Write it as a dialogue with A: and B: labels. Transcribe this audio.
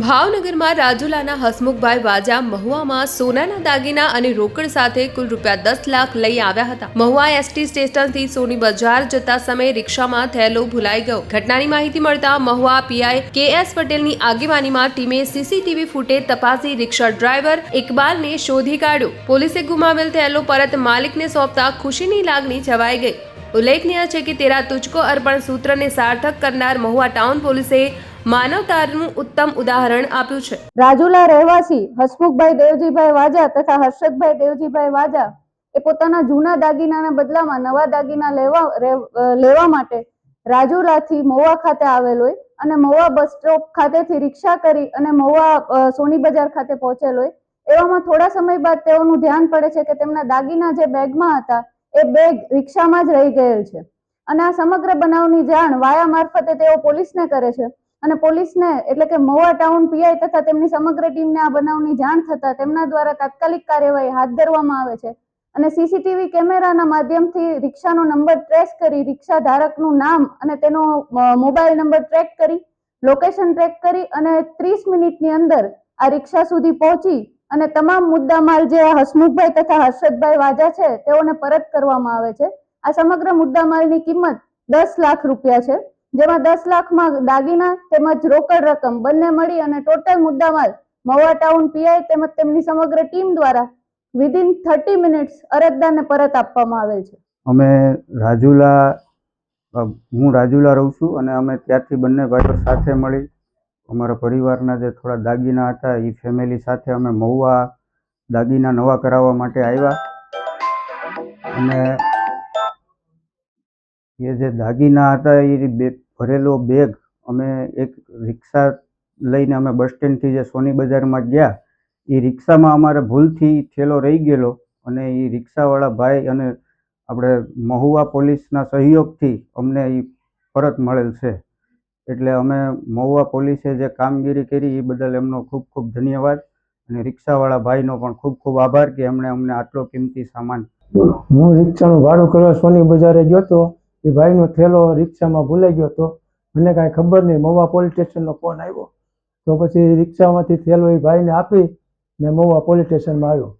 A: ભાવનગરમાં રાજુલાના હસમુખભાઈ વાજા મહુવામાં સોનાના દાગીના અને રોકડ સાથે કુલ રૂપિયા દસ લાખ લઈ આવ્યા હતા. મહુવા એસટી સ્ટેશનથી સોની બજાર જતા સમયે રિક્ષામાં થયેલો ભૂલાઈ ગયો. ઘટનાની માહિતી મળતા મહુવા પીઆઈ કે એસ પટેલની આગેવાનીમાં ટીમે સીસીટીવી ફૂટેજ તપાસી રિક્ષા ડ્રાઈવર ઇકબાલને શોધી કાઢ્યો. પોલીસે ગુમાવેલ થયેલો પરત માલિકને સોંપતા ખુશીની લાગણી છવાઈ ગઈ. ઉલ્લેખનીય છે કે તેરા તુચકો અર્પણ સૂત્રને સાર્થક કરનાર મહુવા ટાઉન પોલીસે માનવતાનું ઉત્તમ ઉદાહરણ આપ્યું છે.
B: રાજુલા રહેવાસી હસમુખભાઈ દેવજીભાઈ વાજા તથા હર્ષદભાઈ દેવજીભાઈ વાજા એ પોતાના જૂના દાગીનાના બદલામાં નવા દાગીના લેવા લેવા માટે રાજુલાથી મોવા ખાતે આવેલ હોય અને મોવા બસ સ્ટોપ ખાતેથી રિક્ષા કરી અને મોવા સોની બજાર ખાતે પહોંચેલ હોય. એવામાં થોડા સમય બાદ તેઓનું ધ્યાન પડે છે કે તેમના દાગીના જે બેગમાં હતા એ બેગ રિક્ષામાં જ રહી ગયેલ છે. અને આ સમગ્ર બનાવની જાણ વાયા મારફતે તેઓ પોલીસને કરે છે. અને પોલીસને એટલે કે મહુવા ટાઉન પીઆઈ તથા તેમની સમગ્ર ટીમને આ બનાવની જાણ થતા તેમના દ્વારા તાત્કાલિક કાર્યવાહી હાથ ધરવામાં આવે છે. અને સીસીટીવી કેમેરાના માધ્યમથી રિક્ષાનો નંબર ટ્રેસ કરી રિક્ષા ધારકનું નામ અને તેનો મોબાઈલ નંબર ટ્રેક કરી, લોકેશન ટ્રેક કરી અને ત્રીસ મિનિટની અંદર આ રિક્ષા સુધી પહોંચી અને તમામ મુદ્દામાલ જે હસમુખભાઈ તથા હર્ષદભાઈ વાજા છે તેઓને પરત કરવામાં આવે છે. આ સમગ્ર મુદ્દામાલની કિંમત દસ લાખ રૂપિયા છે. જેમાં દસ લાખમાં દાગીના તેમજ રોકડ રકમ બંને મળી અને ટોટલ મુદ્દામાલ મહુવા ટાઉન પીઆઈ તેમજ તેમની સમગ્ર ટીમ દ્વારા વિધિન થર્ટી મિનિટ્સ અરજદારને પરત આપવામાં આવેલ છે.
C: અમે રાજુલા હું રાજુલા રહું છું અને અમે ત્યારથી બંને ભાઈઓ સાથે મળી અમારા પરિવારના જે થોડા દાગીના હતા એ ફેમિલી સાથે અમે મહુવા દાગીના નવા કરાવવા માટે આવ્યા. અને એ જે દાગીના હતા, એ બે ભરેલો બેગ અમે એક રિક્ષા લઈને અમે બસ સ્ટેન્ડથી જે સોની બજારમાં ગયા, એ રિક્ષામાં અમારે ભૂલથી થેલો રહી ગયેલો અને એ રિક્ષાવાળા ભાઈ અને આપણે મહુવા પોલીસના સહયોગથી અમને એ પરત મળેલ છે. એટલે અમે મહુવા પોલીસે જે કામગીરી કરી, એ બદલ એમનો ખૂબ ખૂબ ધન્યવાદ અને રિક્ષાવાળા ભાઈનો પણ ખૂબ ખૂબ આભાર કે એમણે અમને આટલો કિંમતી સામાન
D: હું રિક્ષાનું ભાડું કરવા સોની બજારે ગયો હતો એ ભાઈનો થેલો રિક્ષામાં ભૂલાઈ ગયો હતો. મને કાંઈ ખબર નહીં. મહુવા પોલીસ સ્ટેશનનો ફોન આવ્યો. તો પછી રિક્ષામાંથી થેલો એ ભાઈને આપી ને મહુવા પોલીસ સ્ટેશનમાં આવ્યો.